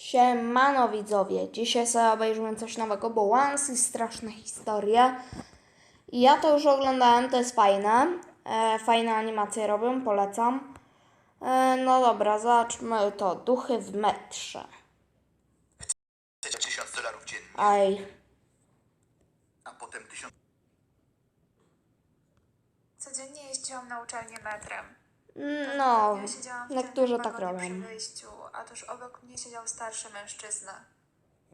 Siemano widzowie, dzisiaj sobie obejrzymy coś nowego, bo Once i straszne historie. I ja to już oglądałem, to jest fajne. E, fajne animacje robią, polecam. E, no dobra, zobaczmy to. Duchy w metrze. Chcecie 1000 dolarów dziennie, Aj, a potem 1000 Codziennie jeździłam na uczelnię metrem. No, Ja siedziałam w niektórzy tak robią. przy wyjściu, a tuż obok mnie siedział starszy mężczyzna.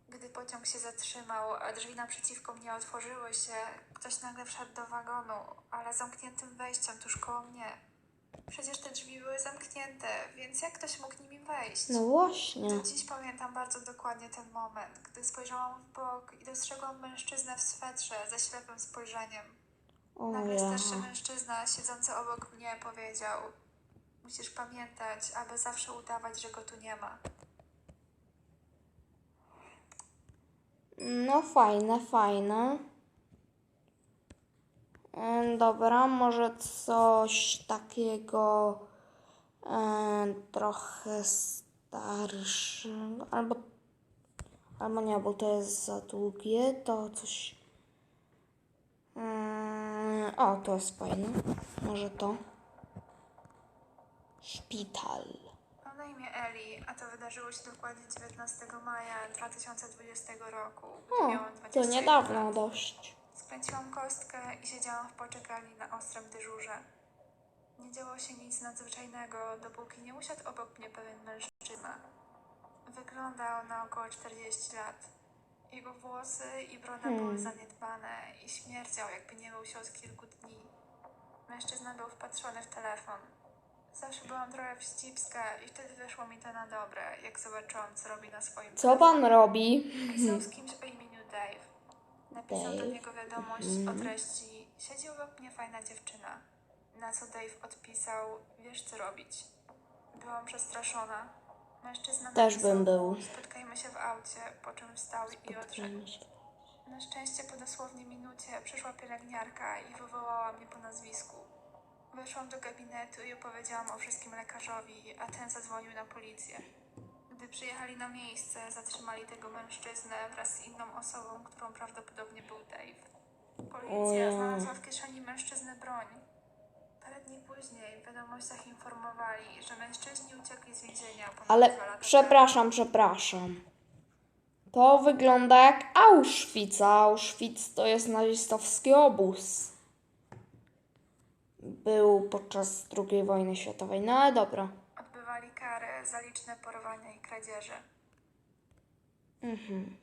Gdy pociąg się zatrzymał, a drzwi naprzeciwko mnie otworzyły się, ktoś nagle wszedł do wagonu, ale zamkniętym wejściem tuż koło mnie. Przecież te drzwi były zamknięte, więc jak ktoś mógł nimi wejść? No właśnie. Do dziś pamiętam bardzo dokładnie ten moment, gdy spojrzałam w bok i dostrzegłam mężczyznę w swetrze ze ślepym spojrzeniem. Nagle starszy mężczyzna siedzący obok mnie powiedział: Musisz pamiętać, aby zawsze udawać, że go tu nie ma. No fajne, fajne. E, Dobra, może coś takiego e, trochę starszego, albo, albo nie, bo to jest za długie, to coś... Mm, o, to jest fajne. Może to. Szpital. Mam na imię Eli, a to wydarzyło się dokładnie 19 maja 2020 roku, O, miałam to 21 niedawno lat. dość. Skręciłam kostkę i siedziałam w poczekalni na ostrym dyżurze. Nie działo się nic nadzwyczajnego, dopóki nie usiadł obok mnie pewien mężczyzna. Wyglądał na około 40 lat. Jego włosy i broda były zaniedbane i śmierdział, jakby nie mył się od kilku dni. Mężczyzna był wpatrzony w telefon. Zawsze byłam trochę wścibska i wtedy wyszło mi to na dobre, jak zobaczyłam, co robi na swoim Co pan robi? Pisał z kimś o imieniu Dave. Napisał do Dave. niego wiadomość o treści Siedzi obok mnie fajna dziewczyna. Na co Dave odpisał Wiesz co robić. Byłam przestraszona. Mężczyzna Też napisał bym był. Spotkajmy się w aucie, po czym wstał i odszedł. Na szczęście po dosłownie minucie przyszła pielęgniarka i wywołała. Weszłam do gabinetu i opowiedziałam o wszystkim lekarzowi, a ten zadzwonił na policję. Gdy przyjechali na miejsce, zatrzymali tego mężczyznę wraz z inną osobą, którą prawdopodobnie był Dave. Policja znalazła w kieszeni mężczyzny broń. Parę dni później w wiadomościach informowali, że mężczyźni uciekli z więzienia ponad Ale dwa lata przepraszam, przepraszam. To wygląda jak Auschwitz. a Auschwitz to jest nazistowski obóz. Był podczas II wojny światowej. No ale dobra. Odbywali karę za liczne porwania i kradzieże. Mhm.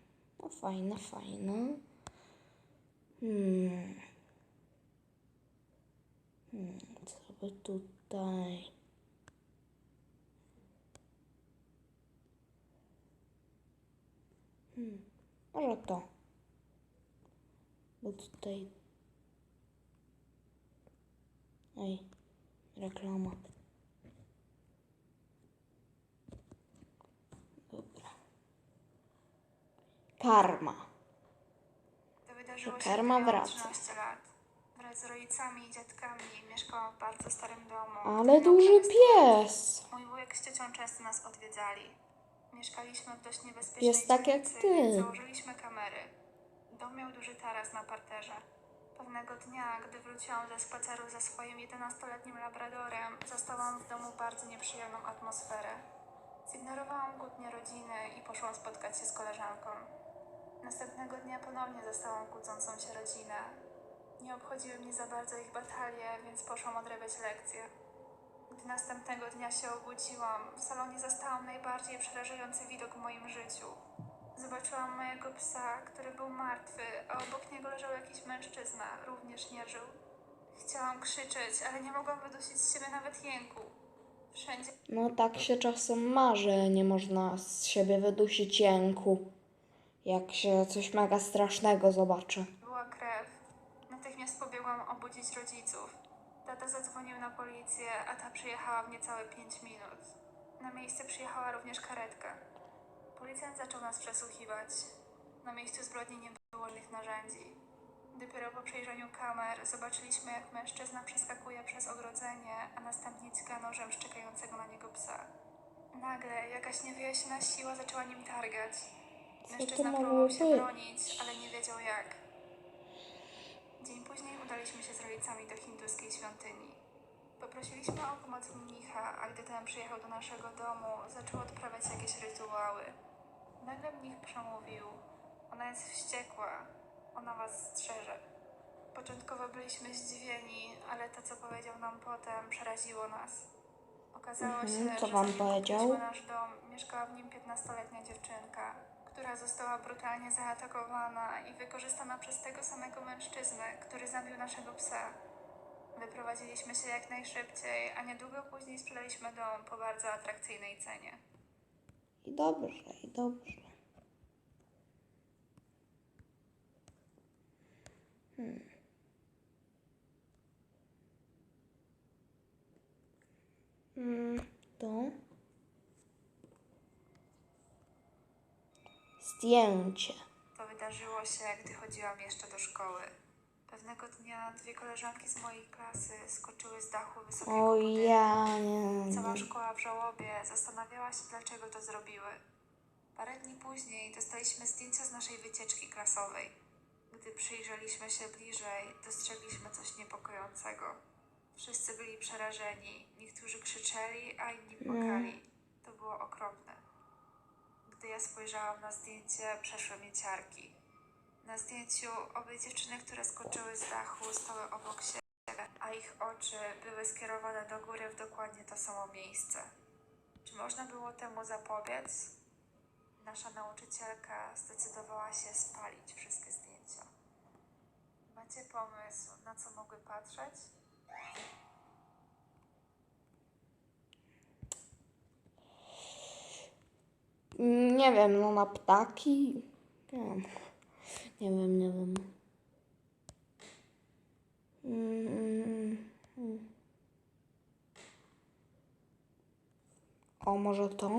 No fajne, fajne. Hmm. Hmm. Co by tutaj... Hmm. Może to. Bo tutaj... Ej, reklama. Dobra. Karma. To wydarzyło się, karma wraca. 13 lat. Wraz z rodzicami i dziadkami mieszkałam w bardzo starym domu. Ale duży pies. Mój wujek z ciocią często nas odwiedzali. Mieszkaliśmy w dość niebezpiecznej Jest tak jak ty. założyliśmy kamery. Dom miał duży taras na parterze. Pewnego dnia, gdy wróciłam ze spaceru ze swoim 11-letnim labradorem, zastałam w domu bardzo nieprzyjemną atmosferę. Zignorowałam kłótnie rodziny i poszłam spotkać się z koleżanką. Następnego dnia ponownie zastałam kłócącą się rodzinę. Nie obchodziły mnie za bardzo ich batalie, więc poszłam odrabiać lekcje. Gdy następnego dnia się obudziłam, w salonie zastałam najbardziej przerażający widok w moim życiu. Zobaczyłam mojego psa, który był martwy, a obok niego leżał jakiś mężczyzna, również nie żył. Chciałam krzyczeć, ale nie mogłam wydusić z siebie nawet jęku. Wszędzie No tak się czasem marzy, nie można z siebie wydusić jęku. Jak się coś mega strasznego zobaczy. była krew. Natychmiast pobiegłam obudzić rodziców. Tata zadzwonił na policję, a ta przyjechała w niecałe 5 minut. Na miejsce przyjechała również karetka. Policjant zaczął nas przesłuchiwać. Na miejscu zbrodni nie było żadnych narzędzi. Dopiero po przejrzeniu kamer zobaczyliśmy, jak mężczyzna przeskakuje przez ogrodzenie, a następnie tka nożem szczekającego na niego psa. Nagle jakaś niewyjaśniona siła zaczęła nim targać. Mężczyzna próbował się bronić, ale nie wiedział jak. Dzień później udaliśmy się z rodzicami do hinduskiej świątyni. Poprosiliśmy o pomoc mnicha, a gdy ten przyjechał do naszego domu, zaczął odprawiać jakieś rytuały. Nagle mnich przemówił. Ona jest wściekła. Ona was strzeże. Początkowo byliśmy zdziwieni, ale to, co powiedział nam potem, przeraziło nas. Okazało Mhm, się, co że wam zanim powiedział? kupiliśmy nasz dom, mieszkała w nim 15-letnia dziewczynka, która została brutalnie zaatakowana i wykorzystana przez tego samego mężczyznę, który zabił naszego psa. Wyprowadziliśmy się jak najszybciej, a niedługo później sprzedaliśmy dom po bardzo atrakcyjnej cenie. I dobrze, i dobrze. Hmm. Hmm. Zdjęcie. To wydarzyło się, gdy chodziłam jeszcze do szkoły. Pewnego dnia dwie koleżanki z mojej klasy skoczyły z dachu wysokiego O budynku. ja nie, Cała nie. szkoła w żałobie zastanawiała się, dlaczego to zrobiły. Parę dni później dostaliśmy zdjęcia z naszej wycieczki klasowej. Gdy przyjrzeliśmy się bliżej, dostrzegliśmy coś niepokojącego. Wszyscy byli przerażeni, niektórzy krzyczeli, a inni płakali. To było okropne. Gdy ja spojrzałam na zdjęcie, przeszły mnie ciarki. Na zdjęciu obie dziewczyny, które skoczyły z dachu, stały obok siebie, a ich oczy były skierowane do góry w dokładnie to samo miejsce. Czy można było temu zapobiec? Nasza nauczycielka zdecydowała się spalić wszystkie zdjęcia. Macie pomysł, na co mogły patrzeć? Nie wiem, no na ptaki. Nie wiem. Nie wiem, nie wiem. Mm, mm. O, może to?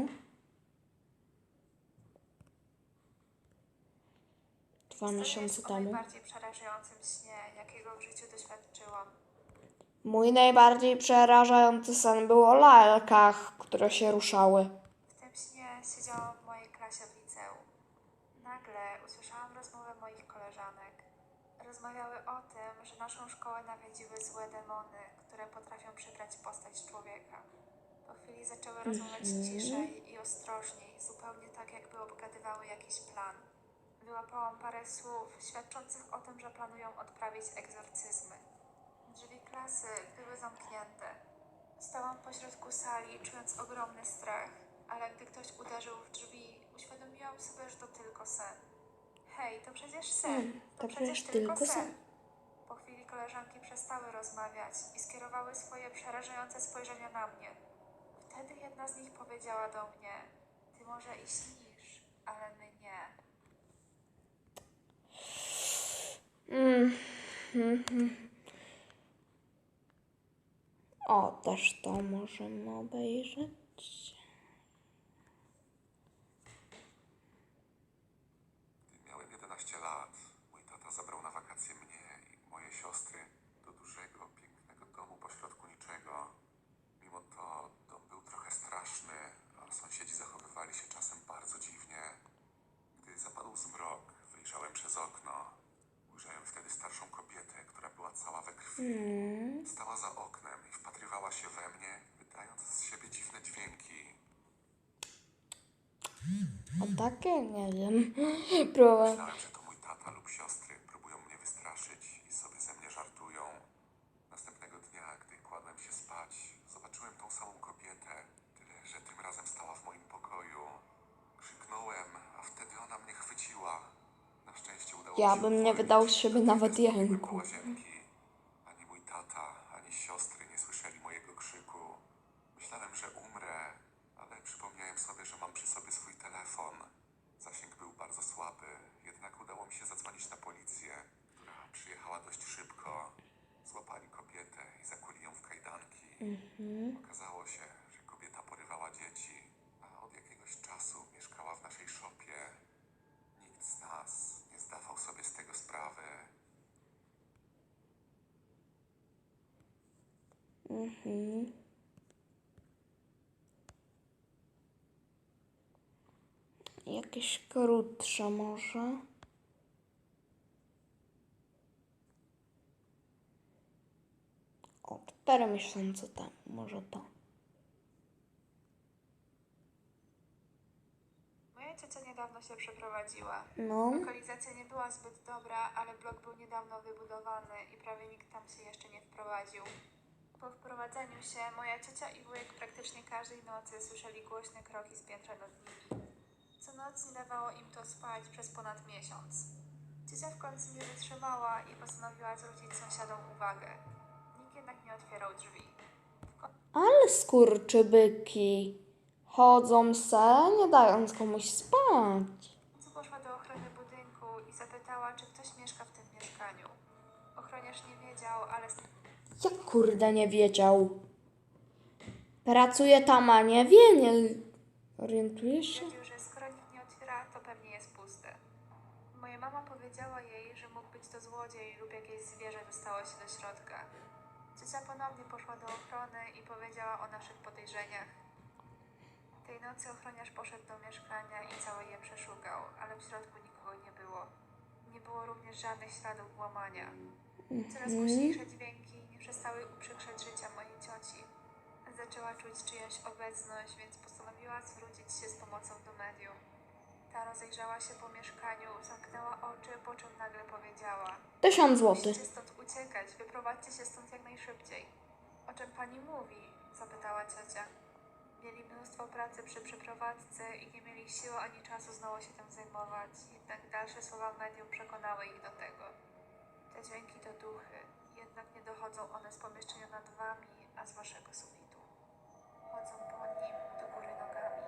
Dwa miesiące jest o temu. najbardziej przerażającym śnie, jakiego w życiu doświadczyłam. Mój najbardziej przerażający sen był o lalkach, które się ruszały. W tym śnie siedziałam w mojej klasie w usłyszałam rozmowę moich koleżanek. Rozmawiały o tym, że naszą szkołę nawiedziły złe demony, które potrafią przybrać postać człowieka. Po chwili zaczęły rozmawiać ciszej i ostrożniej, zupełnie tak, jakby obgadywały jakiś plan. Wyłapałam parę słów świadczących o tym, że planują odprawić egzorcyzmy. Drzwi klasy były zamknięte. Stałam pośrodku sali, czując ogromny strach, ale gdy ktoś uderzył w drzwi, uświadomiłam sobie, że to tylko sen. Hej, to przecież sen. Hmm, to, to przecież przecież tylko tylko. Po chwili koleżanki przestały rozmawiać i skierowały swoje przerażające spojrzenia na mnie. Wtedy jedna z nich powiedziała do mnie: Ty może i śnisz, ale my nie. Mm. mhm. O, też to możemy obejrzeć. Gdy miałem 11 lat, mój tata zabrał na wakacje mnie i moje siostry do dużego, pięknego domu pośrodku niczego. Mimo to dom był trochę straszny, a sąsiedzi zachowywali się czasem bardzo dziwnie. Gdy zapadł zmrok, wyjrzałem przez okno. Ujrzałem wtedy starszą kobietę, która była cała we krwi. Stała za oknem i wpatrywała się we mnie, wydając z siebie dziwne dźwięki. O takie? Nie wiem. Próbowałem. Myślałem, że to mój tata lub siostry próbują mnie wystraszyć i sobie ze mnie żartują. Następnego dnia, gdy kładłem się spać, zobaczyłem tą samą kobietę, tyle że tym razem stała w moim pokoju. Krzyknąłem, a wtedy ona mnie chwyciła. Na szczęście udało Ja bym nie wydał z siebie nawet jęku. Ani mój tata, ani siostry nie słyszeli mojego krzyku. Myślałem, że umrę, ale przypomniałem sobie, że mam przy sobie swój telefon. Zasięg był bardzo słaby, jednak udało mi się zadzwonić na policję, która przyjechała dość szybko. Złapali kobietę i zakuli ją w kajdanki. Okazało się, że kobieta porywała dzieci, a od jakiegoś czasu mieszkała w naszej szopie. Nikt z nas nie zdawał sobie z tego sprawy. Mhm. Jakieś krótsze może. O, cztery miesiące temu, może to. Moja ciocia niedawno się przeprowadziła. No, Lokalizacja nie była zbyt dobra, ale blok był niedawno wybudowany i prawie nikt tam się jeszcze nie wprowadził. Po wprowadzeniu się moja ciocia i wujek praktycznie każdej nocy słyszeli głośne kroki z piętra nad nimi. Co noc nie dawało im to spać przez ponad miesiąc. Ciocia w końcu nie wytrzymała i postanowiła zwrócić sąsiadom uwagę. Nikt jednak nie otwierał drzwi. ale skurczybyki chodzą se, nie dając komuś spać. Co poszła do ochrony budynku i zapytała, czy ktoś mieszka w tym mieszkaniu. Ochroniarz nie wiedział, ale Jak kurde nie wiedział? Pracuje tam, a nie wie, nie orientuje się? stwierdził, że skoro nikt nie otwiera, to pewnie jest puste. Moja mama powiedziała jej, że mógł być to złodziej lub jakieś zwierzę dostało się do środka. Ciocia ponownie poszła do ochrony i powiedziała o naszych podejrzeniach. Tej nocy ochroniarz poszedł do mieszkania i całe je przeszukał, ale w środku nikogo nie było. Nie było również żadnych śladów włamania. Coraz głośniejsze dźwięki nie przestały uprzykrzać życia mojej cioci. Zaczęła czuć czyjąś obecność, więc postanowiła zwrócić się z pomocą do medium. Ta rozejrzała się po mieszkaniu, zamknęła oczy, po czym nagle powiedziała: Tysiąc złotych. Musicie stąd uciekać, wyprowadźcie się stąd jak najszybciej. O czym pani mówi? zapytała ciocia. Mieli mnóstwo pracy przy przeprowadzce i nie mieli siły ani czasu znowu się tym zajmować, jednak dalsze słowa medium przekonały ich do tego. Te dźwięki to duchy, jednak nie dochodzą one z pomieszczenia nad wami, a z waszego sufitu. Chodzą po nim do góry nogami.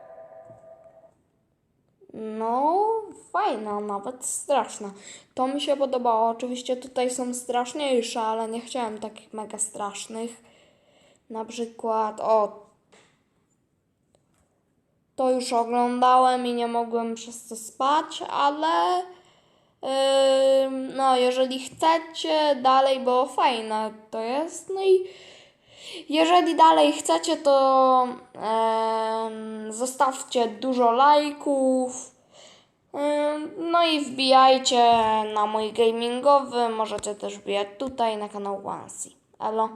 No, fajna, nawet straszna. To mi się podobało. Oczywiście tutaj są straszniejsze, ale nie chciałem takich mega strasznych. Na przykład, o. To już oglądałem i nie mogłem przez to spać, ale. no, jeżeli chcecie dalej, bo fajne to jest. No i jeżeli dalej chcecie, to zostawcie dużo lajków. No i wbijajcie na mój gamingowy. Możecie też wbijać tutaj na kanał Wansi. Elo.